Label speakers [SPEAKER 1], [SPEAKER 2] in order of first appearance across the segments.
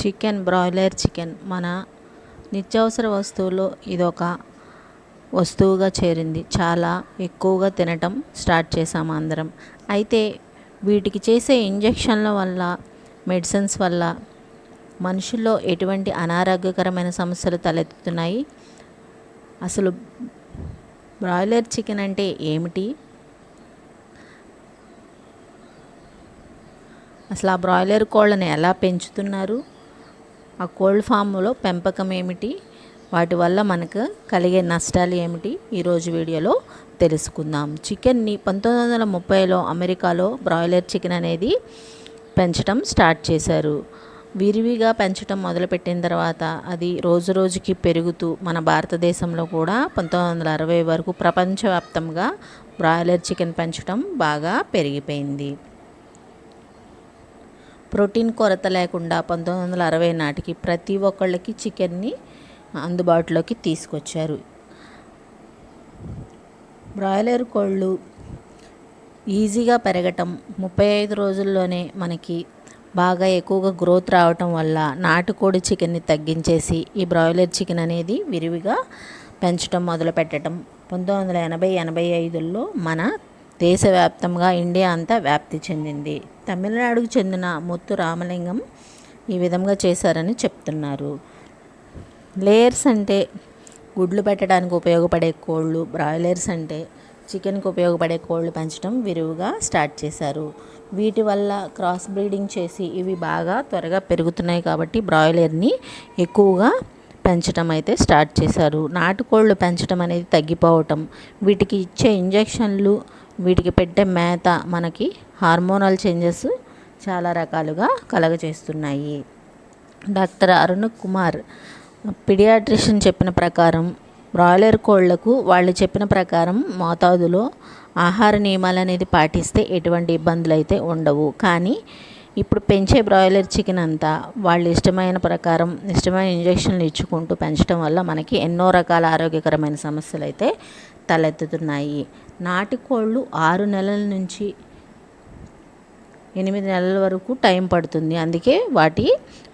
[SPEAKER 1] Chicken broiler chicken మన నిత్యావసర వస్తువులో ఇదొక వస్తువుగా చేరింది. చాలా ఎక్కువగా తినటం స్టార్ట్ చేసాము అందరం. అయితే వీటికి చేసే ఇంజెక్షన్ల వల్ల మెడిసిన్స్ వల్ల మనుషుల్లో ఎటువంటి అనారోగ్యకరమైన సమస్యలు తలెత్తుతున్నాయి. అసలు బ్రాయిలర్ చికెన్ అంటే ఏమిటి? అసలు ఆ బ్రాయిలర్ కోళ్ళని ఎలా పెంచుతున్నారు? ఆ కోల్డ్ ఫామ్లో పెంపకం ఏమిటి? వాటి వల్ల మనకు కలిగే నష్టాలు ఏమిటి? ఈరోజు వీడియోలో తెలుసుకుందాం. చికెన్ని పంతొమ్మిది వందల ముప్పైలో అమెరికాలో బ్రాయిలర్ చికెన్ అనేది పెంచడం స్టార్ట్ చేశారు. విరివిగా పెంచడం మొదలుపెట్టిన తర్వాత అది రోజు రోజుకి పెరుగుతూ మన భారతదేశంలో కూడా పంతొమ్మిది వందల అరవై వరకు ప్రపంచవ్యాప్తంగా బ్రాయిలర్ చికెన్ పెంచడం బాగా పెరిగిపోయింది. ప్రోటీన్ కొరత లేకుండా పంతొమ్మిది వందల అరవై నాటికి ప్రతి ఒక్కళ్ళకి చికెన్ని అందుబాటులోకి తీసుకొచ్చారు. బ్రాయిలర్ కోళ్ళు ఈజీగా పెరగటం ముప్పై ఐదు రోజుల్లోనే మనకి బాగా ఎక్కువగా గ్రోత్ రావటం వల్ల నాటుకోడి చికెన్ని తగ్గించేసి ఈ బ్రాయిలర్ చికెన్ అనేది విరివిగా పెంచడం మొదలు పెట్టడం పంతొమ్మిది వందల ఎనభై ఎనభై ఐదుల్లో మన దేశవ్యాప్తంగా ఇండియా అంతా వ్యాప్తి చెందింది. తమిళనాడుకు చెందిన ముత్తు రామలింగం ఈ విధంగా చేశారని చెప్తున్నారు. లేయర్స్ అంటే గుడ్లు పెట్టడానికి ఉపయోగపడే కోళ్ళు బ్రాయిలర్స్ అంటే చికెన్కి ఉపయోగపడే కోళ్ళు పెంచడం విరివిగా స్టార్ట్ చేశారు. వీటి వల్ల క్రాస్ బ్రీడింగ్ చేసి ఇవి బాగా త్వరగా పెరుగుతున్నాయి కాబట్టి బ్రాయిలర్ని ఎక్కువగా పెంచడం అయితే స్టార్ట్ చేశారు. నాటుకోళ్ళు పెంచడం అనేది తగ్గిపోవటం వీటికి ఇచ్చే ఇంజెక్షన్లు వీటికి పెట్టే మేత మనకి హార్మోనల్ చేంజెస్ చాలా రకాలుగా కలగజేస్తున్నాయి. డాక్టర్ అరుణ్ కుమార్ పిడియాట్రిషియన్ చెప్పిన ప్రకారం బ్రాయిలర్ కోళ్ళకు వాళ్ళు చెప్పిన ప్రకారం మోతాదులో ఆహార నియమాలు అనేది పాటిస్తే ఎటువంటి ఇబ్బందులు అయితే ఉండవు. కానీ ఇప్పుడు పెంచే బ్రాయిలర్ చికెన్ అంతా వాళ్ళు ఇష్టమైన ప్రకారం ఇష్టమైన ఇంజక్షన్లు ఇచ్చుకుంటూ పెంచడం వల్ల మనకి ఎన్నో రకాల ఆరోగ్యకరమైన సమస్యలు అయితే తలెత్తుతున్నాయి. నాటుకోళ్ళు ఆరు నెలల నుంచి ఎనిమిది నెలల వరకు టైం పడుతుంది. అందుకే వాటి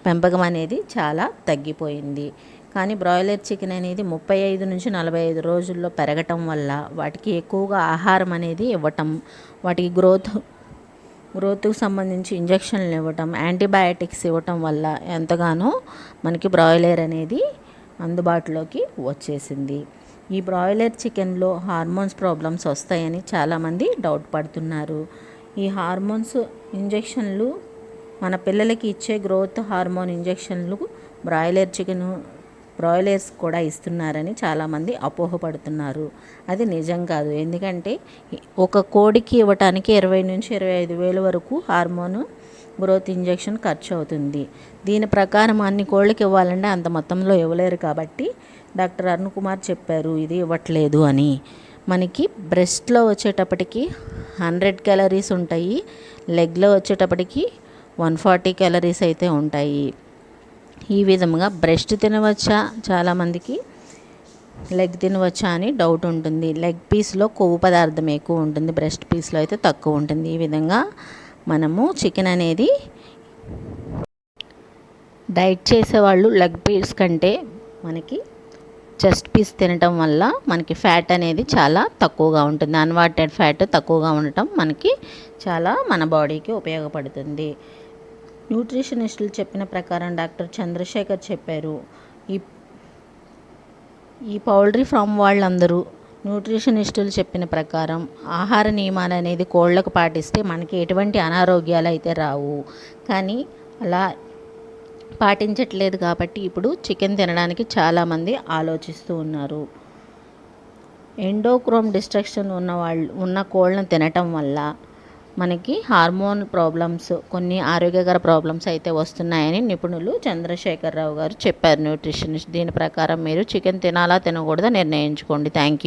[SPEAKER 1] పెంపకం అనేది చాలా తగ్గిపోయింది. కానీ బ్రాయిలర్ చికెన్ అనేది ముప్పై ఐదు నుంచి నలభై ఐదు రోజుల్లో పెరగటం వల్ల వాటికి ఎక్కువగా ఆహారం అనేది ఇవ్వటం వాటికి గ్రోత్ గ్రోత్కు సంబంధించి ఇంజక్షన్లు ఇవ్వటం యాంటీబయాటిక్స్ ఇవ్వటం వల్ల ఎంతగానో మనకి బ్రాయిలర్ అనేది అందుబాటులోకి వచ్చేసింది. ఈ బ్రాయిలర్ చికెన్లో హార్మోన్స్ ప్రాబ్లమ్స్ వస్తాయని చాలామంది డౌట్ పడుతున్నారు. ఈ హార్మోన్స్ ఇంజెక్షన్లు మన పిల్లలకి ఇచ్చే గ్రోత్ హార్మోన్ ఇంజెక్షన్లు బ్రాయిలర్ చికెన్ బ్రాయిలర్స్ కూడా ఇస్తున్నారని చాలామంది అపోహపడుతున్నారు. అది నిజం కాదు. ఎందుకంటే ఒక కోడికి ఇవ్వటానికి ఇరవై నుంచి ఇరవై ఐదు వేల వరకు హార్మోను గ్రోత్ ఇంజెక్షన్ ఖర్చు అవుతుంది. దీని ప్రకారం అన్ని కోళ్ళకి ఇవ్వాలంటే అంత మొత్తంలో ఇవ్వలేరు కాబట్టి డాక్టర్ అరుణ్ కుమార్ చెప్పారు ఇది ఇవ్వట్లేదు అని. మనకి బ్రెస్ట్లో వచ్చేటప్పటికి హండ్రెడ్ క్యాలరీస్ ఉంటాయి లెగ్లో వచ్చేటప్పటికి వన్ ఫార్టీ క్యాలరీస్ అయితే ఉంటాయి. ఈ విధంగా బ్రెస్ట్ తినవచ్చా? చాలామందికి లెగ్ తినవచ్చా అని డౌట్ ఉంటుంది. లెగ్ పీస్లో కొవ్వు పదార్థం ఎక్కువ ఉంటుంది బ్రెస్ట్ పీస్లో అయితే తక్కువ ఉంటుంది. ఈ విధంగా మనము చికెన్ అనేది డైట్ చేసేవాళ్ళు లెగ్ పీస్ కంటే మనకి చెస్ట్ పీస్ తినటం వల్ల మనకి ఫ్యాట్ అనేది చాలా తక్కువగా ఉంటుంది. అన్వాంటెడ్ ఫ్యాట్ తక్కువగా ఉండటం మనకి చాలా మన బాడీకి ఉపయోగపడుతుంది. న్యూట్రిషనిస్టులు చెప్పిన ప్రకారం డాక్టర్ చంద్రశేఖర్ చెప్పారు ఈ ఈ పౌల్ట్రీ ఫామ్ వాళ్ళందరూ న్యూట్రిషనిస్టులు చెప్పిన ప్రకారం ఆహార నియమాలు అనేది కోళ్ళకు పాటిస్తే మనకి ఎటువంటి అనారోగ్యాలు అయితే రావు. కానీ అలా పాటించట్లేదు కాబట్టి ఇప్పుడు చికెన్ తినడానికి చాలామంది ఆలోచిస్తూ ఉన్నారు. ఎండోక్రోమ్ డిస్ట్రక్షన్ ఉన్న వాళ్ళు ఉన్న కోళ్ళను తినటం వల్ల మనకి హార్మోన్ ప్రాబ్లమ్స్ కొన్ని ఆరోగ్యకర ప్రాబ్లమ్స్ అయితే వస్తున్నాయని నిపుణులు చంద్రశేఖరరావు గారు చెప్పారు. న్యూట్రిషనిస్ట్ దీని ప్రకారం మీరు చికెన్ తినాలా తినకూడదా నిర్ణయించుకోండి. Thank you